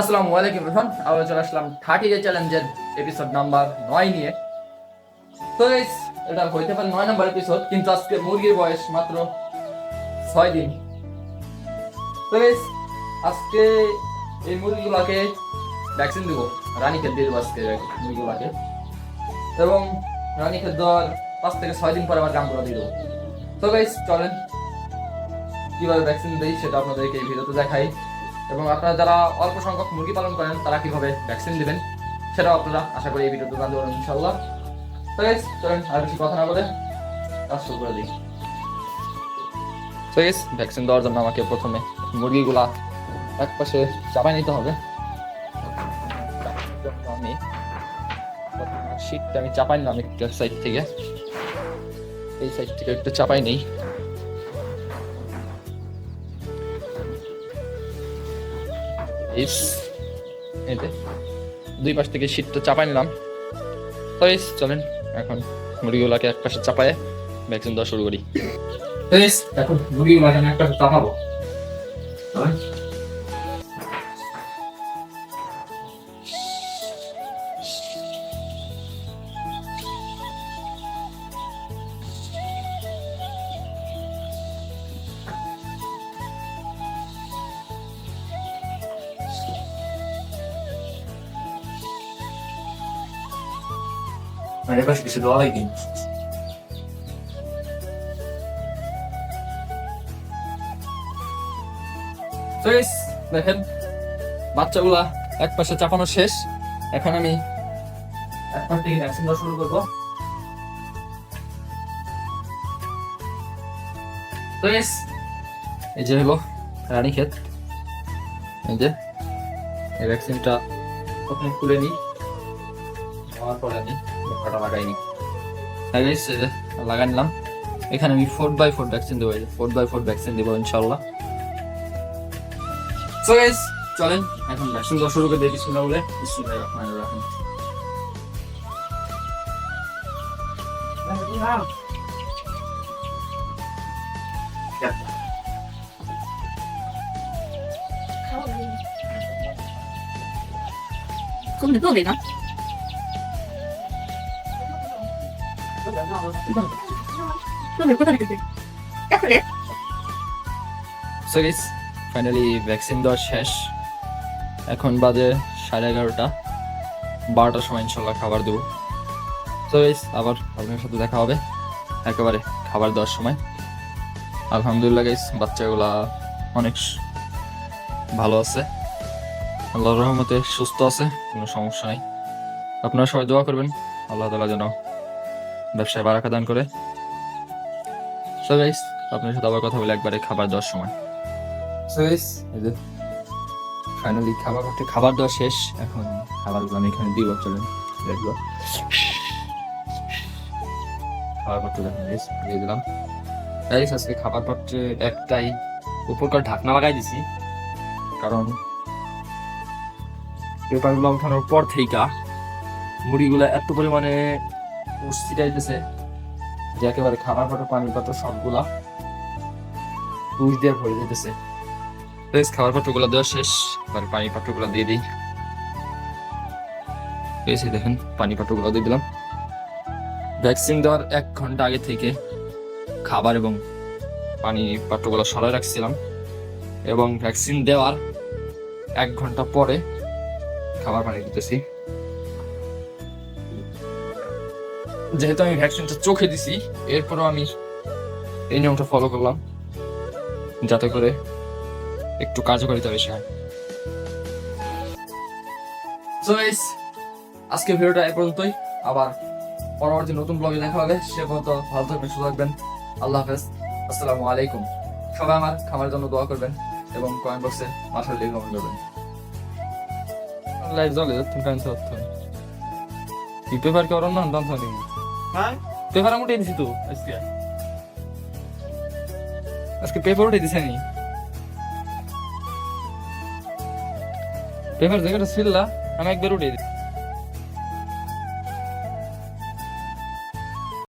আসসালামু আলাইকুম রোহন আবার চলে আসলাম থার্টি ডে চ্যালেঞ্জের এপিসোড নাম্বার নয় নিয়ে। তো গাইস এটা হইতে পারে নয় নাম্বার এপিসোড কিন্তু আজকে মুরগির বয়স মাত্র ছয় দিন। তো গাইস আজকে এই মুরগিগুলোকে ভ্যাকসিন দিব, রানী খেত দিয়ে দেবো আজকে মুরগিগুলোকে। এবং রানী খেত দেওয়ার পাঁচ থেকে ছয় দিন পরে আবার গামগুলো দিয়ে দেবো। তো গাইস চলেন, কীভাবে ভ্যাকসিন দেই সেটা আপনাদেরকে এই ভিডিওতে দেখাই। এবং আপনারা যারা অল্প সংখ্যক মুরগি পালন করেন তারা কীভাবে ভ্যাকসিন দেবেন সেটাও আপনারা আশা করি এই ভিডিওতে জানতে পারবেন ইনশাল্লাহ তো চলেন আর বেশি কথা না বলে কাজ শুরু করে দিই। guys, ভ্যাকসিন দেওয়ার জন্য আমাকে প্রথমে মুরগিগুলা এক পাশে চাপাই নিতে হবে। আমি শীতটা আমি চাপাই নিলাম একটু সাইড থেকে। এই সাইড থেকে একটু চাপাই নেই। ইস এতে দুই পাশ থেকে শীতটা চাপাই নিলাম। তো চলেন, এখন মুরগিগুলাকে এক পাশে চাপায় ভ্যাকসিন দেওয়া শুরু করি। এখন মুরগিগুলাকে এক পাশে চাপাবো। মানে এবার কিছু দেওয়া লাগবে তো guys, দেখেন বাচ্চাগুলা এক পাশে চাপানো শেষ। এখন আমি এক পাশ থেকে ভ্যাকসিন দেওয়া শুরু করব। তো guys, এই যে হলো রানী ক্ষেত। এই যে এই ভ্যাকসিনটা প্রথমে খুলে নিই। আমার পরে আমি ফটোটা লাগাইনি হ্যাঁ এখানে ভ্যাকসিন দেবো ফোর ভ্যাকসিন দেবো ইনশাল্লাহ চলেন এখন ভ্যাকসিন দেওয়া ফাইনালি ভ্যাকসিন দেওয়া শেষ। এখন বাজে সাড়ে এগারোটা। বারোটার সময় ইনশাল্লাহ খাবার দেবো। তো আবার আপনার সাথে দেখা হবে। একেবারে খাবার দেওয়ার সময়। আলহামদুলিল্লাহ গাইস বাচ্চাগুলা অনেক ভালো আছে। আল্লাহর রহমতে সুস্থ আছে, কোনো সমস্যা নেই। আপনারা সবাই দোয়া করবেন। আল্লাহ তালা যেন ব্যবসায় বারাকা দান করে। সো গাইস আপনার সাথে আবার কথা বলে একবারে খাবার দেওয়ার সময়। সো গাইস ফাইনালি খাবার করতে, খাবার দেওয়া শেষ। এখন খাবারগুলো আমি এখানে দিব, চলেন, দেখব। খাবার পত্র একটাই উপরকার ঢাকনা লাগাই দিছি। কারণ পেপারগুলো উঠানোর পর থেকে মুড়িগুলো এত পরিমাণে ছিটাইতেছে যে একেবারে খাবার পাত্র পানির পাত্র সবগুলা টুস দিয়ে ভরে যেতেছে বেশ খাবার পাত্রগুলো দেওয়া শেষ। এবার পানি পাত্রগুলো দিয়ে দিই। এই দেখেন পানি পাত্রগুলো দিয়ে দিলাম। ভ্যাকসিন দেওয়ার এক ঘণ্টা আগে থেকে খাবার এবং পানি পাত্রগুলো সরাই রাখছিলাম। এবং ভ্যাকসিন দেওয়ার এক ঘণ্টা পরে খাবার পানি দিতেছি। যেহেতু আমি ভ্যাকসিনটা চোখে দিছি, এরপরও আমি এই নিয়মটা ফলো করলাম, যাতে করে একটু কার্যকারিতা বেশি হয়। আজকে ভিডিওটা এ পর্যন্তই। আবার পরবর্তী নতুন ব্লগে দেখা হবে। সে পর্যন্ত ভালো থাকবেন, সুস্থ থাকবেন। আল্লাহ হাফেজ। আসসালামু আলাইকুম। সবাই আমার খামারের জন্য দোয়া করবেন এবং কমেন্ট বক্সে মাসাল লিখে কমেন্ট করবেন। লাইভ জলে, তুমি কারণ সত্য এই পেপার কে ওরম না থাকি পেপার আমি উঠে দিছি তো, আজকে। আজকে পেপার উঠে দিছে নি। পেপার জায়গাটা ছিল আমি একবার উঠে দিই